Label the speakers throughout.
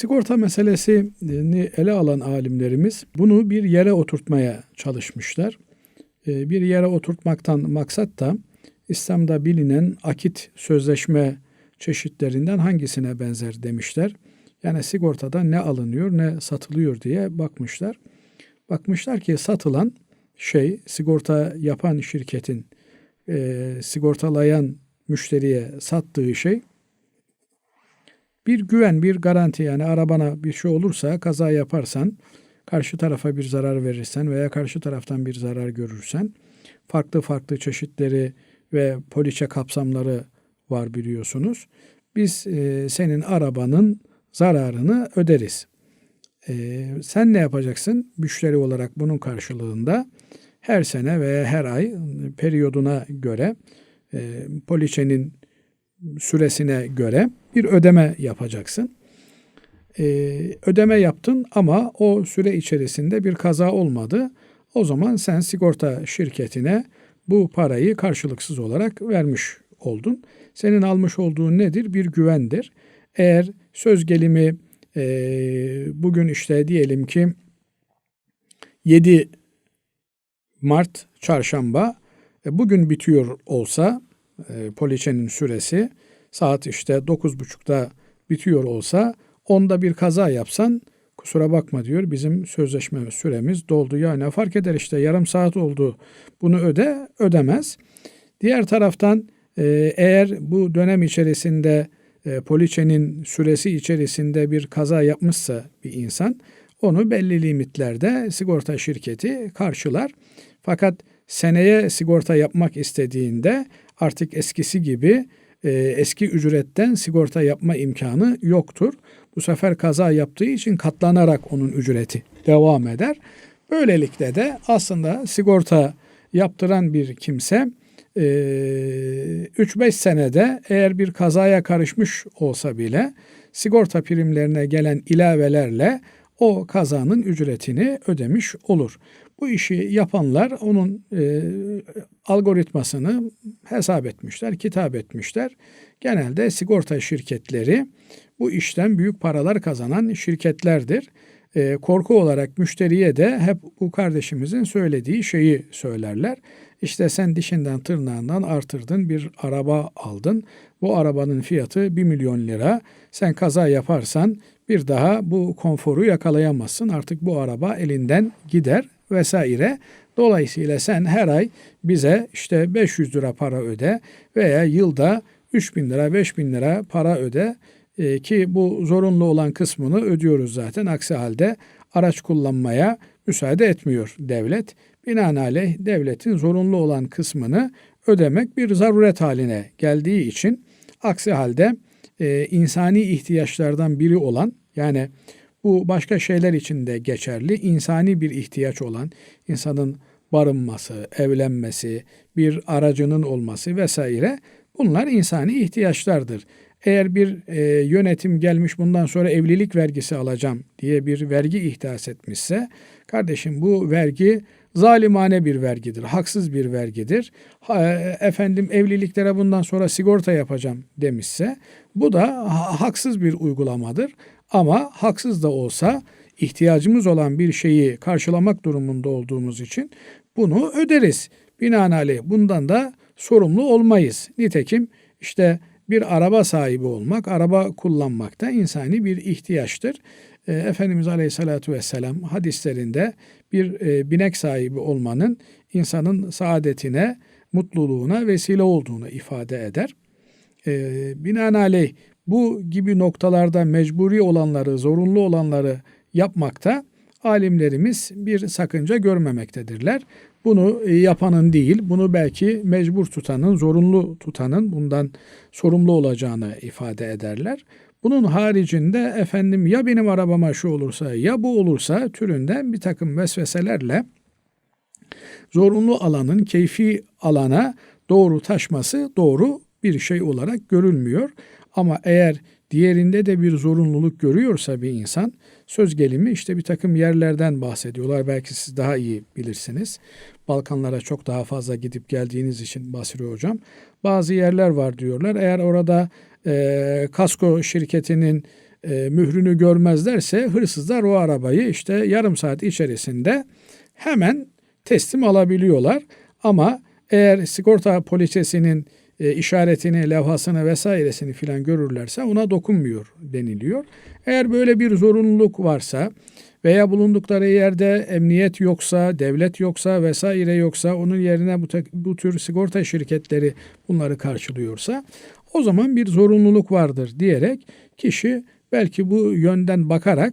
Speaker 1: sigorta meselesini ele alan alimlerimiz bunu bir yere oturtmaya çalışmışlar. E, bir yere oturtmaktan maksat da İslam'da bilinen akit sözleşme çeşitlerinden hangisine benzer demişler. Yani sigortada ne alınıyor ne satılıyor diye bakmışlar. Bakmışlar ki satılan şey sigorta yapan şirketin e, sigortalayan müşteriye sattığı şey bir güven, bir garanti yani arabana bir şey olursa, kaza yaparsan, karşı tarafa bir zarar verirsen veya karşı taraftan bir zarar görürsen farklı farklı çeşitleri ve poliçe kapsamları var biliyorsunuz. Biz e, senin arabanın zararını öderiz. E, sen ne yapacaksın? Müşteri olarak bunun karşılığında her sene veya her ay periyoduna göre e, poliçenin süresine göre bir ödeme yapacaksın. E, ödeme yaptın ama o süre içerisinde bir kaza olmadı. O zaman sen sigorta şirketine bu parayı karşılıksız olarak vermiş oldun. Senin almış olduğun nedir? Bir güvendir. Eğer söz gelimi e, bugün işte diyelim ki 7 Mart çarşamba e, bugün bitiyor olsa e, poliçenin süresi saat işte 9.30'da bitiyor olsa onda bir kaza yapsan kusura bakma diyor bizim sözleşme süremiz doldu ya ne fark eder işte yarım saat oldu bunu öde ödemez. Diğer taraftan e, eğer bu dönem içerisinde e, poliçenin süresi içerisinde bir kaza yapmışsa bir insan onu belli limitlerde sigorta şirketi karşılar. Fakat seneye sigorta yapmak istediğinde artık eskisi gibi e, eski ücretten sigorta yapma imkanı yoktur. Bu sefer kaza yaptığı için katlanarak onun ücreti devam eder. Böylelikle de aslında sigorta yaptıran bir kimse 3-5 e, senede eğer bir kazaya karışmış olsa bile sigorta primlerine gelen ilavelerle o kazanın ücretini ödemiş olur. Bu işi yapanlar onun e, algoritmasını hesap etmişler, kitap etmişler. Genelde sigorta şirketleri bu işten büyük paralar kazanan şirketlerdir. E, korku olarak müşteriye de hep bu kardeşimizin söylediği şeyi söylerler. İşte sen dişinden tırnağından artırdın bir araba aldın. Bu arabanın fiyatı 1 milyon lira. Sen kaza yaparsan bir daha bu konforu yakalayamazsın. Artık bu araba elinden gider vesaire. Dolayısıyla sen her ay bize işte 500 lira para öde veya yılda 3 bin lira 5 bin lira para öde e, ki bu zorunlu olan kısmını ödüyoruz zaten. Aksi halde araç kullanmaya müsaade etmiyor devlet. Binaenaleyh devletin zorunlu olan kısmını ödemek bir zaruret haline geldiği için aksi halde e, insani ihtiyaçlardan biri olan yani bu başka şeyler için de geçerli. İnsani bir ihtiyaç olan insanın barınması, evlenmesi, bir aracının olması vesaire bunlar insani ihtiyaçlardır. Eğer bir e, yönetim gelmiş bundan sonra evlilik vergisi alacağım diye bir vergi ihdas etmişse kardeşim bu vergi zalimane bir vergidir, haksız bir vergidir. Ha, efendim evliliklere bundan sonra sigorta yapacağım demişse bu da ha, haksız bir uygulamadır. Ama haksız da olsa ihtiyacımız olan bir şeyi karşılamak durumunda olduğumuz için bunu öderiz. Binaenaleyh bundan da sorumlu olmayız. Nitekim işte bir araba sahibi olmak, araba kullanmak da insani bir ihtiyaçtır. E, Efendimiz Aleyhisselatü Vesselam hadislerinde bir e, binek sahibi olmanın insanın saadetine, mutluluğuna vesile olduğunu ifade eder. E, binaenaleyh bu gibi noktalarda mecburi olanları, zorunlu olanları yapmakta alimlerimiz bir sakınca görmemektedirler. Bunu e, yapanın değil, bunu belki mecbur tutanın, zorunlu tutanın bundan sorumlu olacağını ifade ederler. Bunun haricinde efendim ya benim arabama şu olursa ya bu olursa türünden bir takım vesveselerle zorunlu alanın keyfi alana doğru taşması doğru bir şey olarak görülmüyor. Ama eğer diğerinde de bir zorunluluk görüyorsa bir insan söz gelimi işte bir takım yerlerden bahsediyorlar. Belki siz daha iyi bilirsiniz. Balkanlara çok daha fazla gidip geldiğiniz için Basri Hocam. Bazı yerler var diyorlar. Eğer orada e, kasko şirketinin e, mührünü görmezlerse hırsızlar o arabayı işte yarım saat içerisinde hemen teslim alabiliyorlar. Ama eğer sigorta poliçesinin e, işaretini, levhasını vesairesini filan görürlerse ona dokunmuyor deniliyor. Eğer böyle bir zorunluluk varsa veya bulundukları yerde emniyet yoksa, devlet yoksa vesaire yoksa onun yerine bu, bu tür sigorta şirketleri bunları karşılıyorsa o zaman bir zorunluluk vardır diyerek kişi belki bu yönden bakarak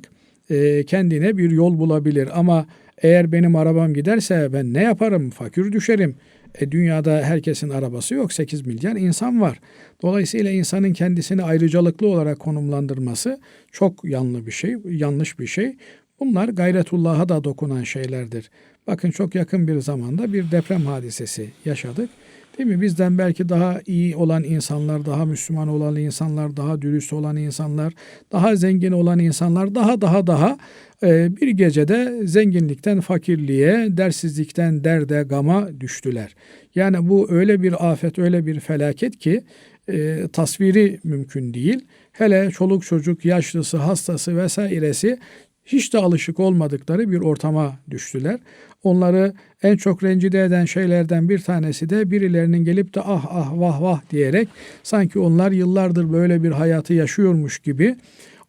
Speaker 1: e, kendine bir yol bulabilir. Ama eğer benim arabam giderse ben ne yaparım? Fakir düşerim. E, dünyada herkesin arabası yok. 8 milyar insan var. Dolayısıyla insanın kendisini ayrıcalıklı olarak konumlandırması çok yanlı bir şey, yanlış bir şey. Bunlar gayretullah'a da dokunan şeylerdir. Bakın çok yakın bir zamanda bir deprem hadisesi yaşadık. Değil mi? Bizden belki daha iyi olan insanlar, daha Müslüman olan insanlar, daha dürüst olan insanlar, daha zengin olan insanlar, daha daha daha e, bir gecede zenginlikten fakirliğe, dersizlikten derde, gama düştüler. Yani bu öyle bir afet, öyle bir felaket ki e, tasviri mümkün değil. Hele çoluk çocuk, yaşlısı, hastası vesairesi hiç de alışık olmadıkları bir ortama düştüler. Onları en çok rencide eden şeylerden bir tanesi de birilerinin gelip de ah ah vah vah diyerek sanki onlar yıllardır böyle bir hayatı yaşıyormuş gibi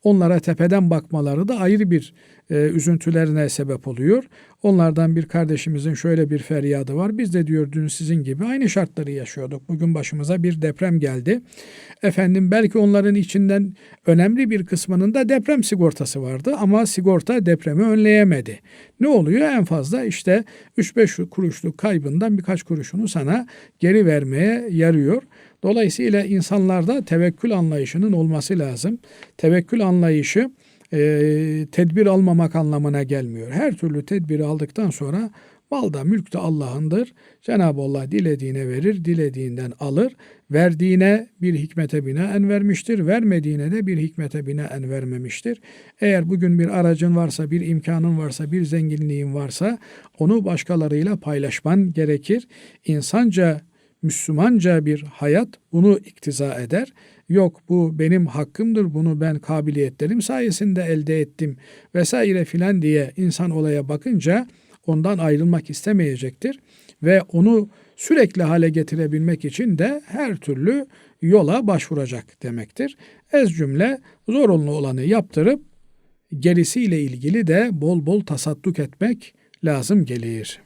Speaker 1: onlara tepeden bakmaları da ayrı bir e, üzüntülerine sebep oluyor. Onlardan bir kardeşimizin şöyle bir feryadı var. Biz de diyor dün sizin gibi aynı şartları yaşıyorduk. Bugün başımıza bir deprem geldi. Efendim belki onların içinden önemli bir kısmının da deprem sigortası vardı ama sigorta depremi önleyemedi. Ne oluyor? En fazla işte 3-5 kuruşluk kaybından birkaç kuruşunu sana geri vermeye yarıyor. Dolayısıyla insanlarda tevekkül anlayışının olması lazım. Tevekkül anlayışı e, tedbir almamak anlamına gelmiyor. Her türlü tedbiri aldıktan sonra mal da mülk de Allah'ındır. Cenab-ı Allah dilediğine verir, dilediğinden alır. Verdiğine bir hikmete binaen vermiştir, vermediğine de bir hikmete binaen vermemiştir. Eğer bugün bir aracın varsa, bir imkanın varsa, bir zenginliğin varsa onu başkalarıyla paylaşman gerekir. İnsanca Müslümanca bir hayat bunu iktiza eder. Yok bu benim hakkımdır bunu ben kabiliyetlerim sayesinde elde ettim vesaire filan diye insan olaya bakınca ondan ayrılmak istemeyecektir ve onu sürekli hale getirebilmek için de her türlü yola başvuracak demektir. Ez cümle zorunlu olanı yaptırıp gerisiyle ilgili de bol bol tasadduk etmek lazım gelir.